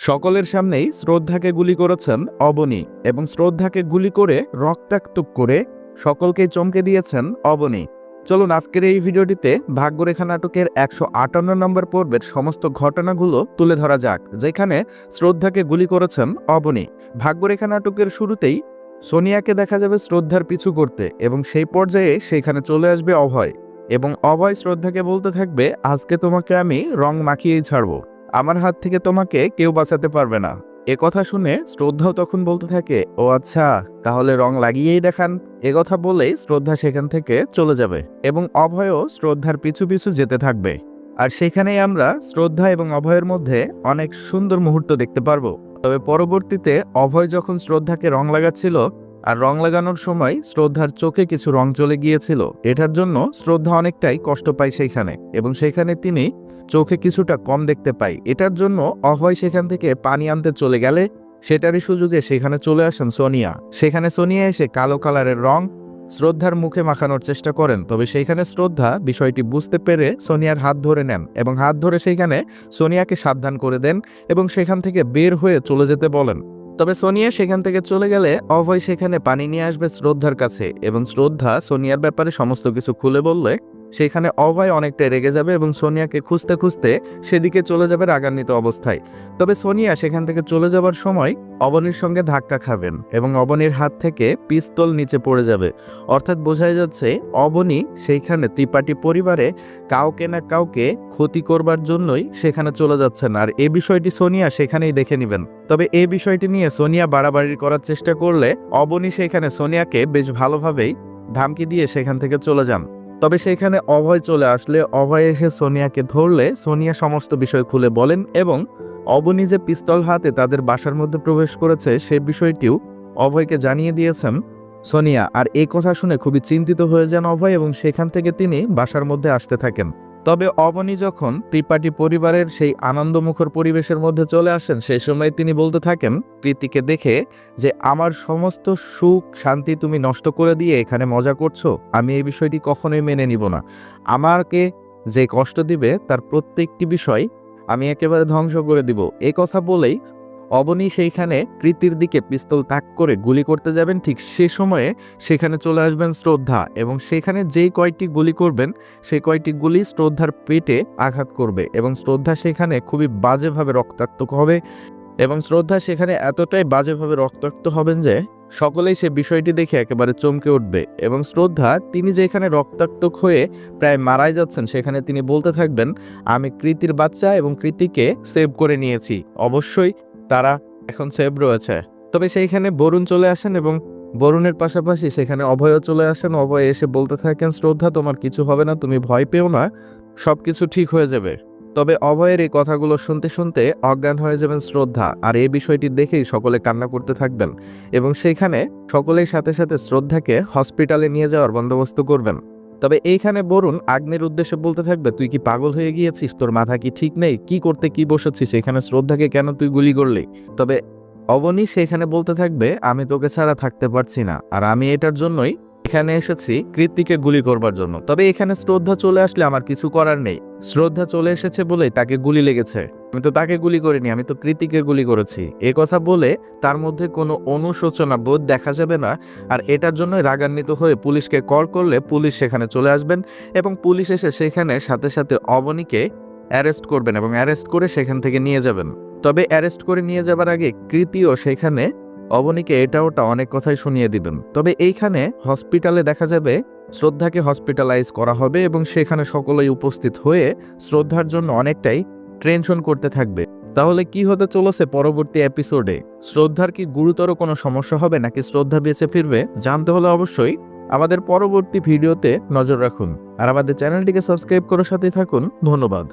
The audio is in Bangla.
সকলের সামনেই শ্রদ্ধাকে গুলি করেছেন অবনী এবং শ্রদ্ধাকে গুলি করে রক্তাক্ত করে সকলকে চমকে দিয়েছেন অবনী। চলুন আজকের এই ভিডিওটিতে ভাগ্যরেখা নাটকের একশো আটান্ন নম্বর পর্বের সমস্ত ঘটনাগুলো তুলে ধরা যাক, যেখানে শ্রদ্ধাকে গুলি করেছেন অবনী। ভাগ্যরেখা নাটকের শুরুতেই সোনিয়াকে দেখা যাবে শ্রদ্ধার পিছু করতে এবং সেই পর্যায়ে সেখানে চলে আসবে অভয় এবং অভয় শ্রদ্ধাকে বলতে থাকবে, আজকে তোমাকে আমি রং মাখিয়েই ছাড়বো। আমার হাত থেকে তোমাকে কেউ বাঁচাতে পারবে না। এ কথা শুনে শ্রদ্ধাও তখন বলতে থাকে, ও আচ্ছা তাহলে রং লাগিয়েই দেখান। এ কথা বলেই শ্রদ্ধা সেখান থেকে চলে যাবে এবং অভয়ও শ্রদ্ধার পিছু পিছু যেতে থাকবে। আর সেখানেই আমরা শ্রদ্ধা এবং অভয়ের মধ্যে অনেক সুন্দর মুহূর্ত দেখতে পারব। তবে পরবর্তীতে অভয় যখন শ্রদ্ধাকে রং লাগাচ্ছিল, আর রং লাগানোর সময় শ্রদ্ধার চোখে কিছু রং চলে গিয়েছিল, এটার জন্য শ্রদ্ধা অনেকটাই কষ্ট পায় সেইখানে। এবং সেখানে তিনি চোখে কিছুটা কম দেখতে পাই। এটার জন্য অভয় সেখান থেকে পানি আনতে চলে গেলে সেটারই সুযোগে সেখানে চলে আসেন সোনিয়া। সেখানে সোনিয়া এসে কালো কালারের রং শ্রদ্ধার মুখে মাখানোর চেষ্টা করেন, তবে সেইখানে শ্রদ্ধা বিষয়টি বুঝতে পেরে সোনিয়ার হাত ধরে নেন এবং হাত ধরে সেইখানে সোনিয়াকে সাবধান করে দেন এবং সেখান থেকে বের হয়ে চলে যেতে বলেন। তবে সোনিয়া সেখান থেকে চলে গেলে অভয় সেখানে পানি নিয়ে আসবে শ্রদ্ধার কাছে এবং শ্রদ্ধা সোনিয়ার ব্যাপারে সমস্ত কিছু খুলে বললে সেখানে অভয় অনেকটা রেগে যাবে এবং সোনিয়াকে খুঁজতে খুঁজতে সেদিকে চলে যাবে রাগান্বিত অবস্থায়। তবে সোনিয়া সেখান থেকে চলে যাবার সময় অবনীর সঙ্গে ধাক্কা খাবেন এবং অবনীর হাত থেকে পিস্তল নিচে পড়ে যাবে। অর্থাৎ বোঝাই যাচ্ছে অবনী সেইখানে ত্রিপাঠী পরিবারে কাউকে না কাউকে ক্ষতি করবার জন্যই সেখানে চলে যাচ্ছেন আর এ বিষয়টি সোনিয়া সেখানেই দেখে নেবেন। তবে এ বিষয়টি নিয়ে সোনিয়া বাড়াবাড়ি করার চেষ্টা করলে অবনী সেখানে সোনিয়াকে বেশ ভালোভাবেই ধামকি দিয়ে সেখান থেকে চলে যান। তবে সেখানে অভয় চলে আসলে, অভয় এসে সোনিয়াকে ধরলে সোনিয়া সমস্ত বিষয় খুলে বলেন এবং অবনী যে পিস্তল হাতে তাদের বাসার মধ্যে প্রবেশ করেছে সে বিষয়টিও অভয়কে জানিয়ে দিয়েছেন সোনিয়া। আর এই কথা শুনে খুবই চিন্তিত হয়ে যান অভয় এবং সেখান থেকে তিনি বাসার মধ্যে আসতে থাকেন। তবে অবনী যখন ত্রিপাঠী পরিবারের সেই আনন্দমুখর পরিবেশের মধ্যে চলে আসেন সেই সময় তিনি বলতে থাকেন, প্রীতিকে দেখে যে আমার সমস্ত সুখ শান্তি তুমি নষ্ট করে দিয়ে এখানে মজা করছ, আমি এই বিষয়টি কখনোই মেনে নিব না। আমাকে যে কষ্ট দিবে তার প্রত্যেকটি বিষয় আমি একেবারে ধ্বংস করে দিব। এই কথা বলেই অবনী সেইখানে কৃতির দিকে পিস্তল তাক করে গুলি করতে যাবেন। ঠিক সে সময়ে সেখানে চলে আসবেন শ্রদ্ধা এবং সেখানে যেই কয়টি গুলি করবেন সেই কয়টি গুলি শ্রদ্ধার পেটে আঘাত করবে এবং শ্রদ্ধা সেখানে খুবই বাজেভাবে রক্তাক্ত হবে এবং শ্রদ্ধা সেখানে এতটাই বাজেভাবে রক্তাক্ত হবেন যে সকলেই সে বিষয়টি দেখে একেবারে চমকে উঠবে এবং শ্রদ্ধা তিনি যেখানে রক্তাক্ত হয়ে প্রায় মারাই যাচ্ছেন, সেখানে তিনি বলতে থাকবেন, আমি কৃতির বাচ্চা এবং কৃতিকে সেভ করে নিয়েছি। অবশ্যই তারা এখন সেভ রয়েছে। তবে সেইখানে বরুণ চলে আসেন এবং বরুণের পাশাপাশি সেখানে অভয়ও চলে আসেন। অভয় এসে বলতে থাকেন, শ্রদ্ধা, তোমার কিছু হবে না, তুমি ভয় পেও না সব কিছু ঠিক হয়ে যাবে। তবে অভয়ের এই কথাগুলো শুনতে শুনতে অজ্ঞান হয়ে যাবেন শ্রদ্ধা। আর এই বিষয়টি দেখেই সকলে কান্না করতে থাকবেন এবং সেইখানে সকলের সাথে সাথে শ্রদ্ধাকে হসপিটালে নিয়ে যাওয়ার বন্দোবস্ত করবেন। তবে এইখানে বরুণ আগ্নের উদ্দেশ্যে বলতে থাকবে, তুই কি পাগল হয়ে গিয়েছিস? তোর মাথা কি ঠিক নেই? কি করতে, কি বসেছিস? এখানে শ্রদ্ধাকে কেন তুই গুলি করলি? তবে অবনী সেখানে বলতে থাকবে, আমি তোকে ছাড়া থাকতে পারছি না, আর আমি এটার জন্যই এখানে এসেছি কৃত্তিকে গুলি করবার জন্য। তবে এখানে শ্রদ্ধা চলে আসলে আমার কিছু করার নেই। শ্রদ্ধা চলে এসেছে বলেই তাকে গুলি লেগেছে। আমি তো তাকে গুলি করিনি, আমি তো কৃতিকে গুলি করেছি। এ কথা বলে তার মধ্যে কোনো অনুশোচনা বোধ দেখা যাবে না, আর এটার জন্য রাগান্বিত হয়ে পুলিশকে কল করলে পুলিশ সেখানে চলে আসবেন এবং পুলিশ এসে সেখানে সাথে সাথে অবনীকে অ্যারেস্ট করবেন এবং অ্যারেস্ট করে সেখান থেকে নিয়ে যাবেন। তবে অ্যারেস্ট করে নিয়ে যাবার আগে কৃতিও সেখানে অবনীকে এটা ওটা অনেক কথাই শুনিয়ে দিবেন। তবে এইখানে হসপিটালে দেখা যাবে শ্রদ্ধাকে হসপিটালাইজ করা হবে এবং সেখানে সকলেই উপস্থিত হয়ে শ্রদ্ধার জন্য অনেকটাই টেনশন করতে থাকবে। তাহলে কি হতে চলেছে পরবর্তী এপিসোডে? শ্রদ্ধার কি গুরুতর কোনো সমস্যা হবে নাকি শ্রদ্ধা বেঁচে ফিরবে? জানতে হলে অবশ্যই আমাদের পরবর্তী ভিডিওতে নজর রাখুন। আর আমাদের চ্যানেলটিকে সাবস্ক্রাইব করার সাথে থাকুন। ধন্যবাদ।